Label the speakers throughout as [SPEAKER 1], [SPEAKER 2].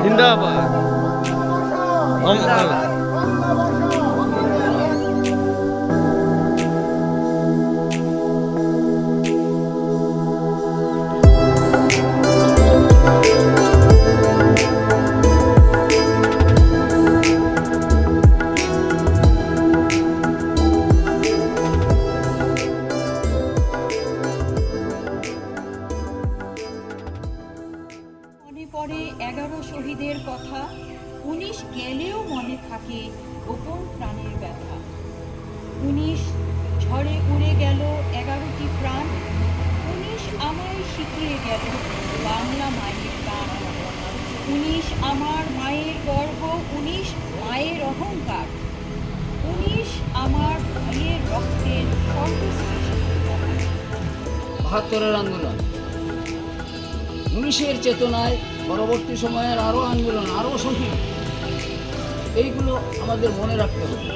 [SPEAKER 1] जिंदाबाद পড়ে এগারো শহীদের কথা, উনিশ গেলেও মনে থাকে গোপন প্রাণের ব্যথা। উনিশ ঝড়ে উড়ে গেল এগারোটি প্রাণ, উনিশ আমায় শিখিয়ে গেল বাংলা মায়ের গান। উনিশ আমার মায়ের গর্ব, উনিশ মায়ের অহংকার। উনিশ আমার ভাইয়ের রক্তের সর্বশ্রেষ্ঠ
[SPEAKER 2] বাহাত্তরের আন্দোলন। উনিশের চেতনায় পরবর্তী সময়ের আরও আন্দোলন, আরও শহীদ। এইগুলো আমাদের মনে রাখতে হবে।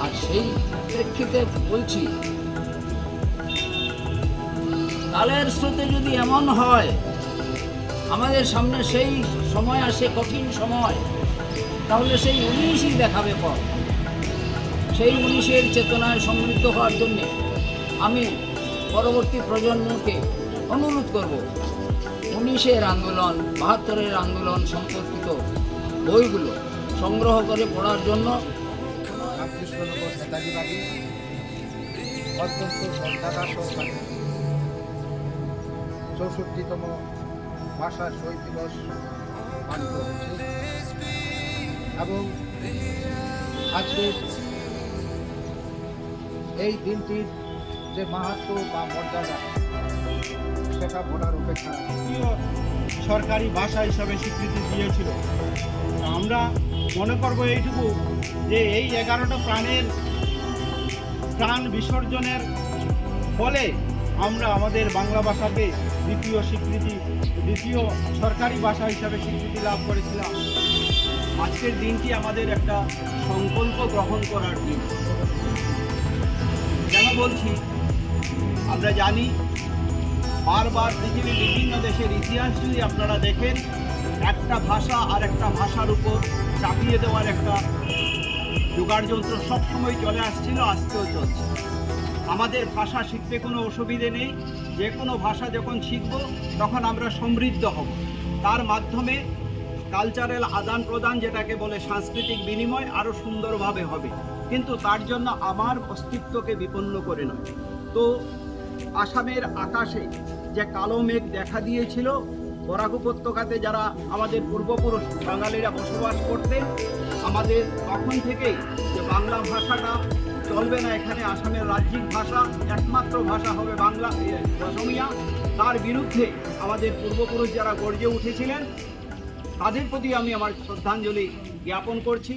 [SPEAKER 2] আর সেই প্রেক্ষিতে বলছি, কালের স্রোতে যদি এমন হয়, আমাদের সামনে সেই সময় আসে কঠিন সময়, তাহলে সেই উনিশই দেখাবে পথ। সেই উনিশের চেতনায় সমৃদ্ধ হওয়ার জন্যে আমি পরবর্তী প্রজন্মকে অনুরোধ করব। উনিশের আন্দোলন, বাহাত্তরের আন্দোলন সম্পর্কিত বইগুলো সংগ্রহ করে পড়ার জন্য
[SPEAKER 3] চৌষট্টিতম ভাষা শহীদ দিবস পালিত হচ্ছে এবং আজকের এই দিনটির যে মাহাত্ম বা মর্যাদা অপেক্ষা রাখে।
[SPEAKER 4] জাতীয় সরকারি ভাষা হিসাবে স্বীকৃতি দিয়েছিল। আমরা মনে করব এইটুকু যে এই এগারোটা প্রাণের প্রাণ বিসর্জনের ফলে আমরা আমাদের বাংলা ভাষাকে দ্বিতীয় স্বীকৃতি, দ্বিতীয় সরকারি ভাষা হিসাবে স্বীকৃতি লাভ করেছিলাম। আজকের দিনটি আমাদের একটা সংকল্প গ্রহণ করার দিন। কেন বলছি? আমরা জানি বারবার পৃথিবীর বিভিন্ন দেশের ইতিহাস যদি আপনারা দেখেন, একটা ভাষা আর একটা ভাষার উপর চাপিয়ে দেওয়ার একটা জোগাড় যন্ত্র সবসময় চলে আসছিল আসতেও চলছে। আমাদের ভাষা শিখতে কোনো অসুবিধে নেই। যে কোনো ভাষা যখন শিখব, তখন আমরা সমৃদ্ধ হব। তার মাধ্যমে কালচারাল আদান প্রদান যেটাকে বলে সাংস্কৃতিক বিনিময় আরও সুন্দরভাবে হবে। কিন্তু তার জন্য আমার অস্তিত্বকে বিপন্ন করে নয় তো আসামের আকাশে যে কালো মেঘ দেখা দিয়েছিল, বরাক উপত্যকাতে যারা আমাদের পূর্বপুরুষ বাঙালিরা বসবাস করতেন, আমাদের তখন থেকে যে বাংলা ভাষাটা চলবে না এখানে, আসামের রাজ্যিক ভাষা, একমাত্র ভাষা হবে বাংলা অসমিয়া। তার বিরুদ্ধে আমাদের পূর্বপুরুষ যারা গর্জে উঠেছিলেন, তাদের প্রতি আমি আমার শ্রদ্ধাঞ্জলি জ্ঞাপন করছি।